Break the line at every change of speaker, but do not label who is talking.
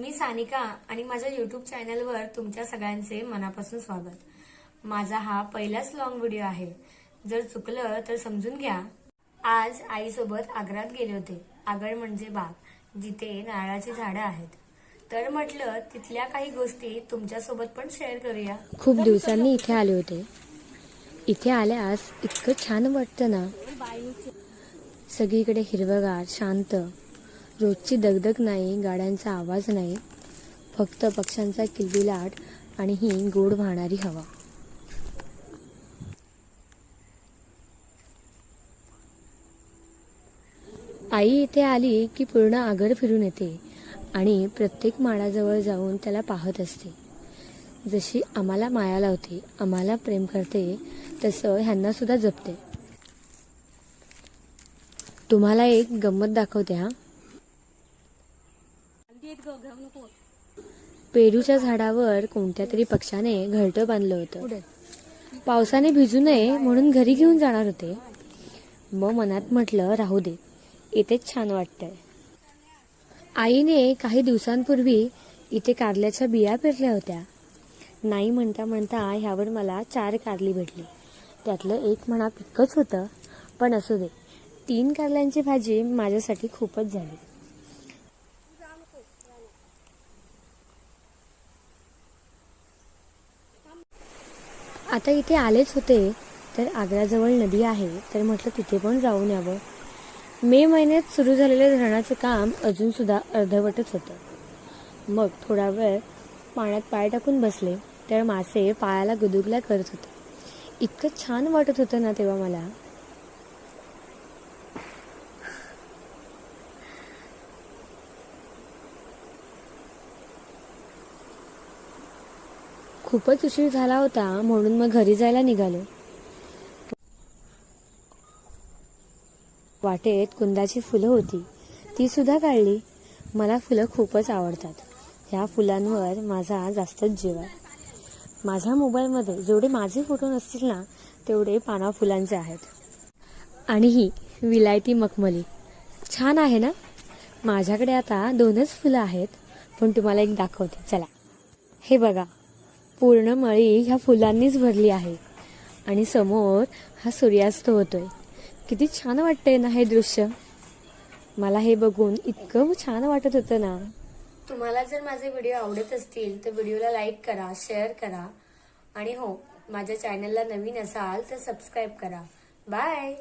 मी सानिका आणि माझ्या युट्यूब चॅनलवर तुमच्या सगळ्यांचे मनापासून स्वागत. माझा हा पहिलाच लॉंग व्हिडिओ आहे. जर चुकलं तर समजून घ्या. आज आईसोबत आग्र्यात गेले होते. आगळ म्हणजे बाग जिथे नारळाची झाडं आहेत. तर म्हटलं तिथल्या काही गोष्टी तुमच्यासोबत पण शेअर करूया.
खूप दिवसांनी इथे आले होते. इथे आल्यास इतकं छान वाटतं ना. सगळीकडे हिरवगार शांत. रोजची दगदग नाही गाड्यांचा आवाज नाही फक्त पक्ष्यांचा किलबिलाट आणि ही गोड वाहणारी हवा. आई इथे आली की पूर्ण आगर फिरून येते आणि प्रत्येक माळाजवळ जाऊन त्याला पाहत असते. जशी आम्हाला माया लावते आम्हाला प्रेम करते तसं ह्यांना सुद्धा जपते. तुम्हाला एक गंमत दाखवते हा. पेरूच्या झाडावर कोणत्या तरी पक्षाने घरटं बांधलं होतं. पावसाने भिजू नये म्हणून घरी घेऊन जाणार होते. मग मनात म्हटलं राहू दे. इथेच छान वाटतंय. आईने काही दिवसांपूर्वी इथे कारल्याच्या बिया पेरल्या होत्या. नाही म्हणता म्हणता ह्यावर मला चार कारली भेटली. त्यातलं एक म्हणा पिक्कच होतं. पण असू दे तीन कारल्यांची भाजी माझ्यासाठी खूपच झाली. आता इथे आलेच होते तर आग्राजवळ नदी आहे तर म्हटलं तिथे पण जाऊन यावं. मे महिन्यात सुरू झालेलं धरणाचं काम अजूनसुद्धा अर्धवटच होतं. मग थोडा वेळ पाण्यात पाय टाकून बसले तर मासे पायाला गुदुगल्या करत होते. इतकं छान वाटत होतं ना तेव्हा मला. खूपच उशीर झाला होता म्हणून मग घरी जायला निघालो. वाटेत कुंदाची फुलं होती. ती सुद्धा काढली. मला फुलं खूपच आवडतात. ह्या फुलांवर माझा जास्तच जीव आहे. माझ्या मोबाईलमध्ये जेवढे माझे फोटो नसतील ना तेवढे पाना फुलांचे आहेत. आणि ही विलायती मखमली. छान आहे ना? माझ्याकडे आता दोनच फुलं आहेत पण तुम्हाला एक दाखवते. चला. हे बघा. पूर्ण मळी ह्या फुलांनीच भरली आहे. आणि समोर हा सूर्यास्त होतोय. किती छान वाटतंय ना हे दृश्य. मला हे बघून इतकं छान वाटत होतं ना.
तुम्हाला जर माझे व्हिडिओ आवडत असतील तर व्हिडिओला लाईक करा शेअर करा. आणि हो माझ्या चॅनलला नवीन असाल तर सबस्क्राईब करा. बाय!